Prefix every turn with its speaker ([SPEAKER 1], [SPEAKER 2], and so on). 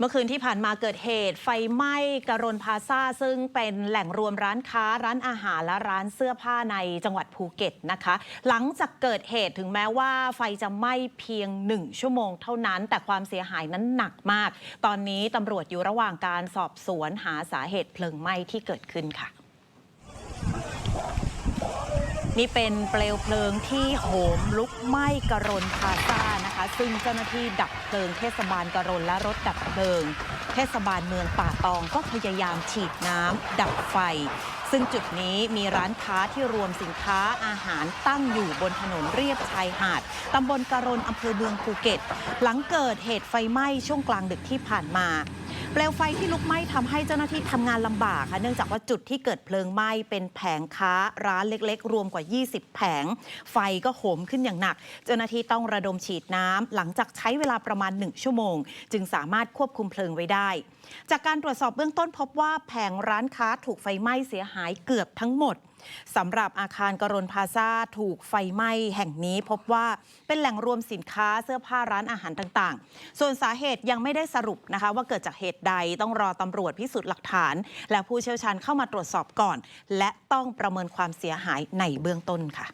[SPEAKER 1] เมื่อคืนที่ผ่านมาเกิดเหตุ ไฟไหม้กรนพาซาซึ่งเป็นแหล่งรวมร้านค้าร้านอาหารและร้านเสื้อผ้าในจังหวัดภูเก็ตนะคะ หลังจากเกิดเหตุถึงแม้ว่าไฟจะไหม้เพียงหนึ่งชั่วโมงเท่านั้น แต่ความเสียหายนั้นหนักมาก ตอนนี้ตำรวจอยู่ระหว่างการสอบสวนหาสาเหตุเพลิงไหม้ที่เกิดขึ้นค่ะ นี่เป็นเปลวเพลิงที่โหมลุกไหม้กรนพาซ่านะคะ ซึ่งเจ้าหน้าที่ดับเพลิงเทศบาลกรนและรถดับเพลิง เทศบาลเมืองป่าตองก็พยายามฉีดน้ำดับไฟ ซึ่งจุดนี้มีร้านค้าที่รวมสินค้าอาหารตั้งอยู่บนถนนเรียบชายหาดตำบลกรนอำเภอเมืองภูเก็ต หลังเกิดเหตุไฟไหม้ช่วงกลางดึกที่ผ่านมา เปลวไฟที่ลุกไหม้ทำให้เจ้าหน้าที่ทำงานลำบากค่ะเนื่องจากว่าจุดที่เกิดเพลิงไหม้เป็นแผงค้าร้านเล็กๆ รวมกว่า 20 แผง ไฟก็โหมขึ้นอย่างหนัก เจ้าหน้าที่ต้องระดมฉีดน้ำหลังจากใช้เวลาประมาณ 1 ชั่วโมง จึงสามารถควบคุมเพลิงไว้ได้ จากการตรวจสอบเบื้องต้นพบว่าแผงร้านค้าถูกไฟไหม้เสียหายเกือบทั้งหมด สำหรับอาคารกรนพาซาถูกไฟไหม้แห่งนี้พบว่าเป็นแหล่งรวมสินค้าเสื้อผ้าร้านอาหารต่างๆ ส่วนสาเหตุยังไม่ได้สรุปนะคะ ว่าเกิดจากเหตุใดต้องรอตำรวจพิสูจน์หลักฐาน และผู้เชี่ยวชาญเข้ามาตรวจสอบก่อน และต้องประเมินความเสียหายในเบื้องต้นค่ะ